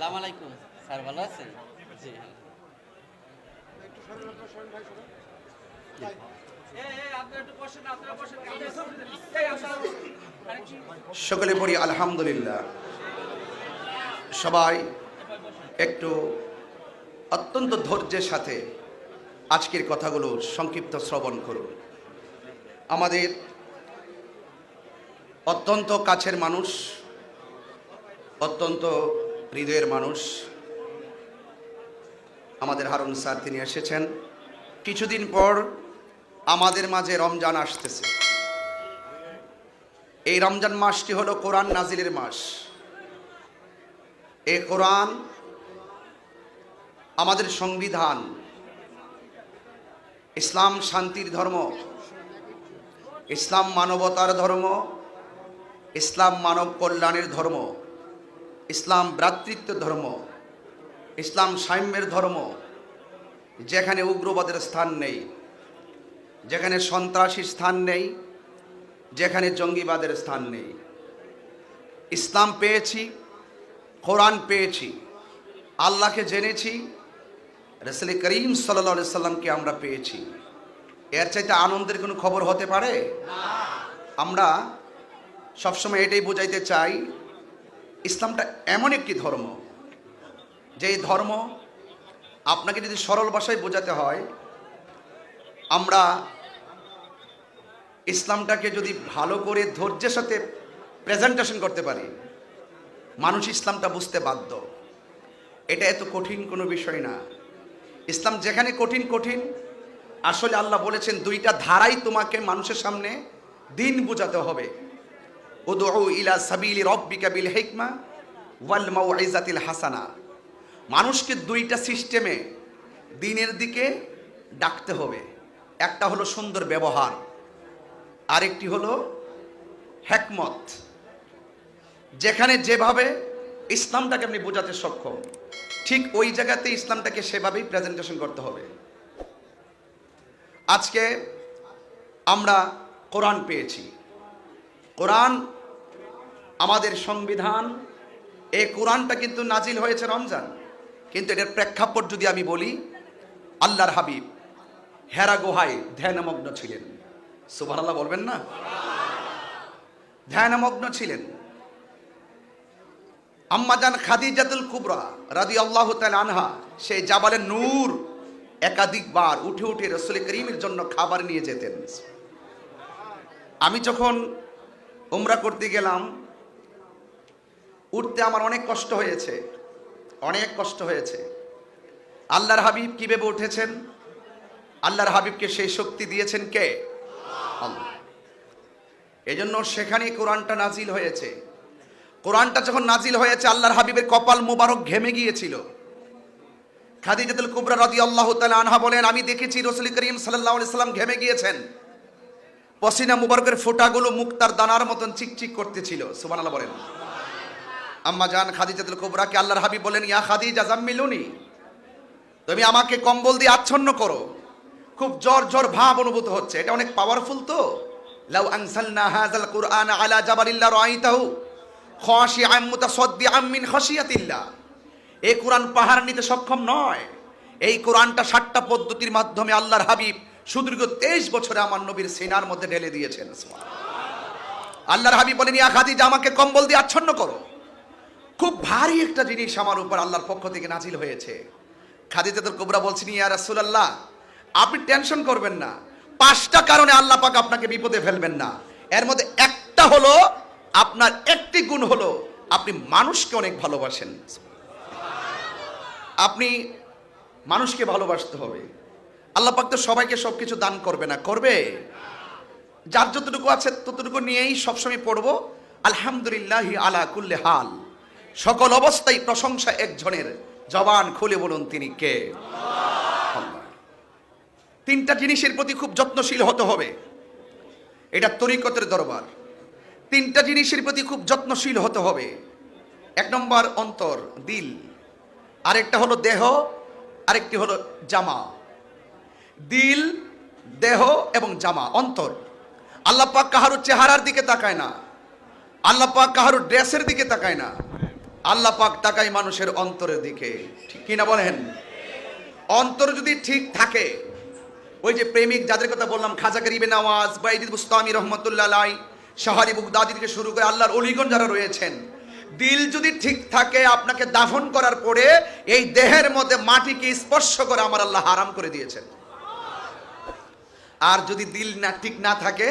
সালাম আলাইকুম। স্যার ভালো আছেন? জি সকলে পড়ি আলহামদুলিল্লাহ। সবাই একটু অত্যন্ত ধৈর্যের সাথে আজকের কথাগুলো সংক্ষিপ্ত শ্রবণ করুন। আমাদের অত্যন্ত কাছের মানুষ, অত্যন্ত হৃদয়ের মানুষ, আমাদের হারুন স্যার তিনি এসেছেন। কিছুদিন পর আমাদের মাঝে রমজান আসতেছে। এই রমজান মাসটি হলো কোরআন নাজিলের মাস। এই কোরআন আমাদের সংবিধান, ইসলাম শান্তির ধর্ম, ইসলাম মানবতার ধর্ম, ইসলাম মানব কল্যাণের ধর্ম। ইসলাম ভ্রাতৃত্বের ধর্ম, ইসলাম সাম্যের ধর্ম, যেখানে উগ্রবাদের স্থান নেই, যেখানে সন্ত্রাসীর স্থান নেই, যেখানে জঙ্গিবাদের স্থান নেই। ইসলাম পেয়েছি, কোরআন পেয়েছি, আল্লাহকে জেনেছি, রসুল করিম সাল্লা সাল্লামকে আমরা পেয়েছি। এর চাইতে আনন্দের কোনো খবর হতে পারে? আমরা সবসময় এটাই বোঝাইতে চাই ইসলামটা এমন একটি ধর্ম যে ধর্ম আপনাকে যদি সরল ভাষায় বোঝাতে হয়, আমরা ইসলামটাকে যদি ভালো করে ধৈর্যের সাথে প্রেজেন্টেশন করতে পারি, মানুষ ইসলামটা বুঝতে বাধ্য। এটা এত কঠিন কোনো বিষয় না। ইসলাম যেখানে কঠিন কঠিন, আসলে আল্লাহ বলেছেন, দুইটা ধারাই তোমাকে মানুষের সামনে দিন বোঝাতে হবে। উদউ ইলা সাবিলি রব্বিকা বিল হিকমা ওয়াল মাউইজাতিল হাসানা। মানুষকে দুইটা সিস্টেমে দিনের দিকে ডাকতে হবে। একটা হলো সুন্দর ব্যবহার, আরেকটি হলো হ্যাকমত যেখানে যেভাবে ইসলামটাকে আপনি বোঝাতে সক্ষম, ঠিক ওই জায়গাতে ইসলামটাকে সেভাবেই প্রেজেন্টেশন করতে হবে। আজকে আমরা কোরআন পেয়েছি। কোরআন আমাদের সংবিধান, এই কোরআনটা কিন্তু নাজিল হয়েছে রমজান। কিন্তু এটার প্রেক্ষাপট যদি আমি বলি, আল্লাহর হাবিব হেরা গুহায় ধ্যানমগ্ন ছিলেন। সুবহানাল্লাহ বলবেন না? ধ্যানমগ্ন ছিলেন। আম্মাজান খাদিজাতুল কুবরা রাদি আল্লাহ আনহা সেই জাবালের নূর একাধিকবার উঠে উঠে রসুল করিমের জন্য খাবার নিয়ে যেতেন। আমি যখন উমরা করতে গেলাম, উঠতে আমার অনেক কষ্ট হয়েছে, অনেক কষ্ট হয়েছে। আল্লাহর হাবিব কীভাবে উঠেছেন? আল্লাহর হাবিবকে সেই শক্তি দিয়েছেন কে? আল্লাহ। এজন্য সেখানে কোরআনটা নাজিল হয়েছে। কোরআনটা যখন নাজিল হয়েছে, আল্লাহর হাবিবের কপাল মোবারক ঘেমে গিয়েছিল। খাদিজাতুল কুবরা রাদি আল্লাহ আনহা বলেন, আমি দেখেছি রসুল করিম সাল্লাহ সাল্লাম ঘেমে গিয়েছেন। পসিনা মুবারকের ফোঁটাগুলো মুক্তার দানার মতন চিকচিক করতেছিল, সুবহানাল্লাহ বলেন। আম্মা জান খাদিজাতুল কুবরাকে আল্লাহর হাবিব বলেন, ইয়া খাদিজা, জাম্মিলুনি। তুমি আমাকে কম্বল দিয়ে আচ্ছন্ন করো। খুব জ্বর জ্বর ভাব অনুভূত হচ্ছে। এটা অনেক পাওয়ারফুল তো। লাউ আনসালনা হাযাল কুরআন আলা জাবালিল্লা রাআইতাহু খাশিআম মুতাসাদ্দিআম মিন খাশিয়াতিল্লাহ। এই কোরআন পাহাড় নিতে সক্ষম নয়। এই কোরআনটা সাতটা পদ্ধতির মাধ্যমে আল্লাহর হাবিব সুদীর্ঘ তেইশ বছরে আমার নবীর সেনার মধ্যে ঢেলে দিয়েছেন আল্লাহর হাবিব বলেন, ইয়া খাদিজা, আমাকে কম্বল দিয়ে আচ্ছন্ন করো। খুব ভারী একটা জিনিস আমার উপর আল্লাহর পক্ষ থেকে নাজিল হয়েছে। খাদিজাতুল কুবরা বলছেন, ইয়া রাসূলুল্লাহ, আপনি টেনশন করবেন না। পাঁচটা কারণে আল্লাহ পাক আপনাকে বিপদে ফেলবেন না। এর মধ্যে একটা হলো, আপনার একটি গুণ হলো, আপনি মানুষকে অনেক ভালোবাসেন। আপনি মানুষকে ভালোবাসতে হবে। আল্লাহ পাক তো সবাইকে সব কিছু দান করবে না। করবে? যার যতটুকু আছে ততটুকু নিয়েই সবসময় পড়ব। আলহামদুলিল্লাহ আলা কুল্লে হাল। সকল অবস্থায় প্রশংসা একজনের। জবান খুলে বলুন তিনি কে? তিনটা জিনিসের প্রতি খুব যত্নশীল হতে হবে। এটা তরিকতের দরবার। তিনটা জিনিসের প্রতি খুব যত্নশীল হতে হবে। এক নম্বর অন্তর, দিল। আরেকটা হলো দেহ, আরেকটি হলো জামা। দিল, দেহ এবং জামা, অন্তর। আল্লাহ পাক কাহারু চেহারার দিকে তাকায় না। আল্লাহ পাক কাহারু ড্রেসের দিকে তাকায় না। আল্লাহ পাক তাকাই মানুষের অন্তরের দিকে। ঠিক কিনা বলেন? অন্তর যদি ঠিক থাকে, ওই যে প্রেমিক যাদের কথা বললাম, খাজা গরিবে নওয়াজ বাইদিদ বুস্তামি রহমতুল্লাহ আলাই, শাহারি বুগদাদি থেকে শুরু করে আল্লাহর অলিগণ যারা রয়েছেন, দিল যদি ঠিক থাকে, আপনাকে দাফন করার পরে এই দেহের মধ্যে মাটিকে স্পর্শ করে আমার আল্লাহ হারাম করে দিয়েছেন। আর যদি দিল না, ঠিক না থাকে,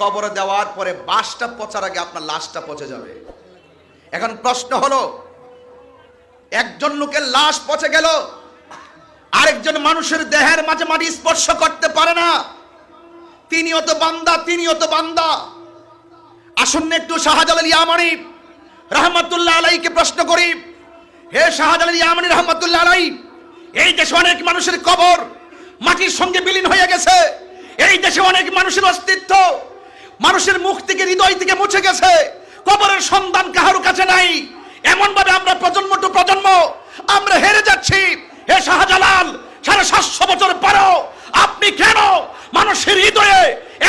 কবরে দেওয়ার পরে বাসটা পচার আগে আপনার লাশটা পচে যাবে। এখন প্রশ্ন হলো, একজন লোকের লাশ পচে গেল, আরেকজন মানুষের দেহের মাঝে মাটি স্পর্শ করতে পারে না। তিনিও তো বান্দা, তিনিও তো বান্দা। আসুন না একটু শাহজালাল ইয়ামানি রহমতুল্লাহ আলাইকে প্রশ্ন করি। হে শাহজালাল ইয়ামানি রহমতুল্লাহ আলাই, এই দেশে অনেক মানুষের কবর মাটির সঙ্গে বিলীন হয়ে গেছে। এই দেশে অনেক মানুষের অস্তিত্ব। মানুষের মুখ থেকে, হৃদয় থেকে মুছে গেছে। কবরের সন্ধান কাহারও কাছে নাই। এমন ভাবে আমরা প্রজন্ম টু প্রজন্ম আমরা হেরে যাচ্ছি। হে শাহজালাল, সাড়ে সাতশো বছর পরেও আপনি কেন মানুষের হৃদয়ে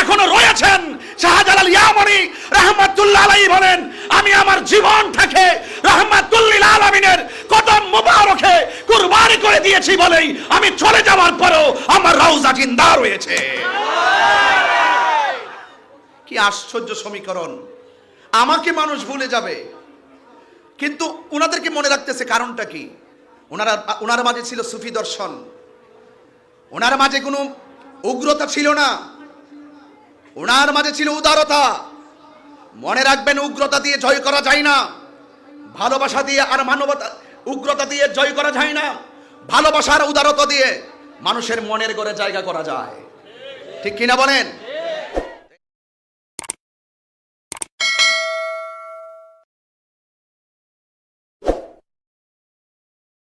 এখনও রয়েছেন? শাহজালাল ইয়ামনি রহমাতুল্লাহ আলাই বলেন, আমি আমার জীবন থেকে রহমাতুল্লিল আলমিনের কদম মুবারকে কুরবানি করে দিয়েছি বলেই আমি চলে যাওয়ার পরেও আমার রওজা জিন্দা রয়েছে। আশ্চর্য সমীকরণ। আমাকে মানুষ ভুলে যাবে। কিন্তু ওনাদেরকে মনে রাখতেছে কারণটা কি? ওনারা ওনার মাঝে ছিল সুফি দর্শন। ওনার মাঝে কোনো উগ্রতা ছিল না। ওনার মাঝে ছিল উদারতা। মনে রাখবেন, উগ্রতা দিয়ে জয় করা যায় না। ভালোবাসা দিয়ে আর মানবতা, উগ্রতা দিয়ে জয় করা যায় না। ভালোবাসার উদারতা দিয়ে মানুষের মনের ঘরে জায়গা করা যায়। ঠিক কিনা বলেন?